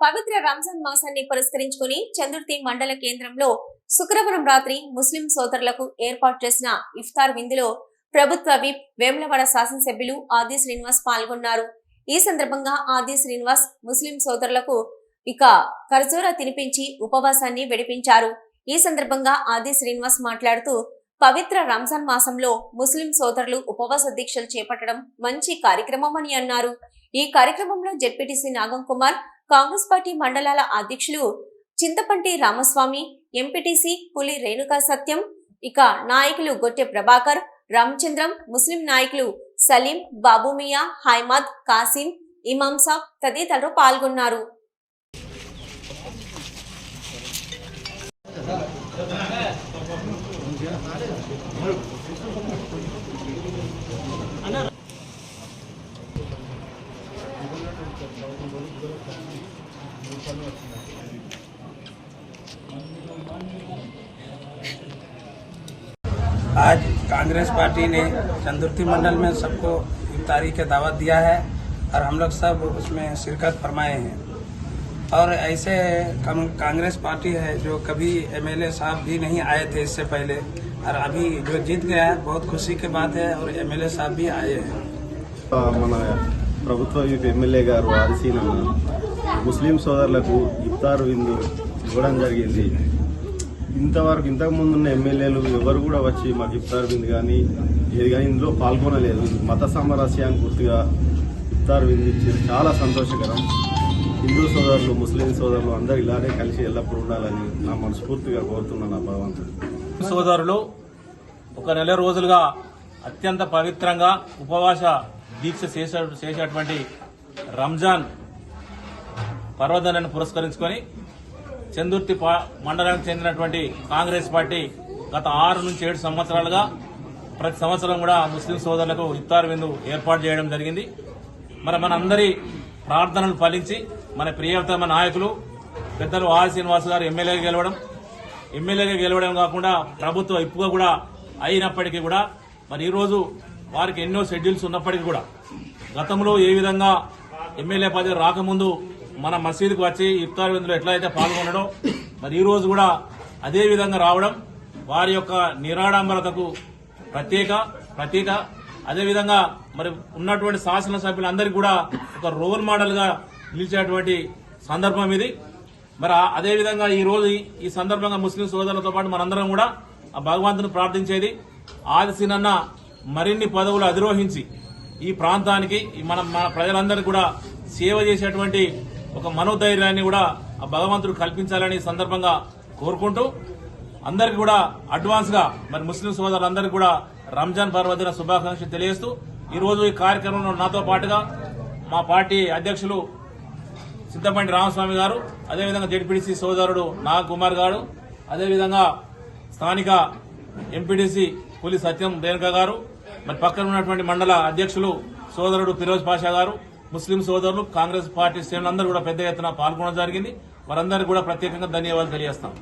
పవిత్ర రంజాన్ మాసాన్ని పురస్కరించుకుని చందుర్తి మండల కేంద్రంలో శుక్రవారం రాత్రి ముస్లిం సోదరులకు ఏర్పాటు చేసిన ఇఫ్తార్ విందులో ప్రభుత్వ విప్ వేములవాడ శాసనసభ్యులు ఆది శ్రీనివాస్ పాల్గొన్నారు. ఈ సందర్భంగా ఆది శ్రీనివాస్ ముస్లిం సోదరులకు ఇక ఖర్జూరా తినిపించి ఉపవాసాన్ని విడిపించారు. ఈ సందర్భంగా ఆది శ్రీనివాస్ మాట్లాడుతూ పవిత్ర రంజాన్ మాసంలో ముస్లిం సోదరులు ఉపవాస దీక్షలు చేపట్టడం మంచి కార్యక్రమం అని అన్నారు. ఈ కార్యక్రమంలో జెడ్పీటీసీ నాగం కుమార్ కాంగ్రెస్ పార్టీ మండలాల అధ్యక్షులు చింతపంటి రామస్వామి ఎంపీటీసీ పులి రేణుకా సత్యం ఇక నాయకులు గొట్టె ప్రభాకర్ రామచంద్రం ముస్లిం నాయకులు సలీం బాబుమియా హైమద్ కాసిం ఇమాం సాబ్ తదితరులు పాల్గొన్నారు. आज कांग्रेस पार्टी ने चंदुर्थी मंडल में सबको इफ्तारी का दावत दिया है और हम लोग सब उसमें शिरकत फरमाए हैं। और ऐसे कांग्रेस पार्टी है जो कभी एमएलए साहब भी नहीं आए थे इससे पहले और अभी जो जीत गया है, बहुत खुशी की बात है और एमएलए साहब भी आए हैं। मन प्रभुत्व एमएलए गारू आलसी ముస్లిం సోదరులకు ఇఫ్తార్ విందు ఇవ్వడం జరిగింది. ఇంతవరకు ఇంతకు ఉన్న ఎమ్మెల్యేలు ఎవరు కూడా వచ్చి మాకు ఇఫ్తార్ విందు కానీ ఏది కానీ ఇందులో పాల్గొనలేదు. మత సామరస్యానికి గుర్తుగా ఇఫ్తార్ విందు ఇచ్చేది. చాలా సంతోషకరం. హిందూ సోదరులు ముస్లిం సోదరులు అందరూ ఇలానే కలిసి ఎల్లప్పుడూ ఉండాలని నా మనస్ఫూర్తిగా కోరుతున్నాను నా భగవంతుడు. సోదరులు ఒక నెల రోజులుగా అత్యంత పవిత్రంగా ఉపవాస దీక్ష చేసే చేసేటువంటి రంజాన్ పర్వదనను పురస్కరించుకొని చందుర్తి మండలానికి చెందినటువంటి కాంగ్రెస్ పార్టీ గత ఆరు నుంచి ఏడు సంవత్సరాలుగా ప్రతి సంవత్సరం కూడా ముస్లిం సోదరులకు ఇఫ్తార్ విందు ఏర్పాటు చేయడం జరిగింది. మరి మనందరి ప్రార్థనలు ఫలించి మన ప్రియతమ నాయకులు పెద్దలు ఆర్ శ్రీనివాస్ గారు ఎమ్మెల్యేగా గెలవడం ఎమ్మెల్యేగా గెలవడం కాకుండా ప్రభుత్వ ఇప్పుగా కూడా అయినప్పటికీ కూడా మరి ఈరోజు వారికి ఎన్నో షెడ్యూల్స్ ఉన్నప్పటికీ కూడా గతంలో ఏ విధంగా ఎమ్మెల్యే పదవి రాకముందు మన మసీదుకు వచ్చి ఇఫ్తార్ విందులో ఎట్లయితే పాల్గొనడో మరి ఈ రోజు కూడా అదే విధంగా రావడం వారి యొక్క నిరాడంబరతకు ప్రత్యేక ప్రతీక. అదేవిధంగా మరి ఉన్నటువంటి శాసనసభ్యులందరికీ కూడా ఒక రోల్ మోడల్గా నిలిచేటువంటి సందర్భం ఇది. మరి అదేవిధంగా ఈ రోజు ఈ- సందర్భంగా ముస్లిం సోదరులతో పాటు మనందరం కూడా ఆ భగవంతుని ప్రార్థించేది. ఆదిశీనన్న మరిన్ని పదవులు అధిరోహించి ఈ ప్రాంతానికి మన మన ప్రజలందరికీ కూడా సేవ చేసేటువంటి ఒక మనోధైర్యాన్ని కూడా ఆ భగవంతుడు కల్పించాలని సందర్భంగా కోరుకుంటూ అందరికి కూడా అడ్వాన్స్గా మరి ముస్లిం సోదరులందరికీ కూడా రంజాన్ పర్వదిన శుభాకాంక్షలు తెలియజేస్తూ ఈ రోజు ఈ కార్యక్రమంలో నాతో పాటుగా మా పార్టీ అధ్యక్షులు సిద్ధపండి రామస్వామి గారు అదేవిధంగా జడ్పీటీసీ సోదరుడు నాగ కుమార్ గారు అదేవిధంగా స్థానిక ఎంపీడీసీ పులి సత్యం రేణుక గారు మరి పక్కన ఉన్నటువంటి మండల అధ్యక్షులు సోదరుడు ఫిరోజ్ పాషా గారు ముస్లిం సోదరులు కాంగ్రెస్ పార్టీ శ్రేణులందరూ కూడా పెద్ద ఎత్తున పాల్గొనడం జరిగింది. వారందరికీ కూడా ప్రత్యేకంగా ధన్యవాదాలు తెలియజేస్తాం.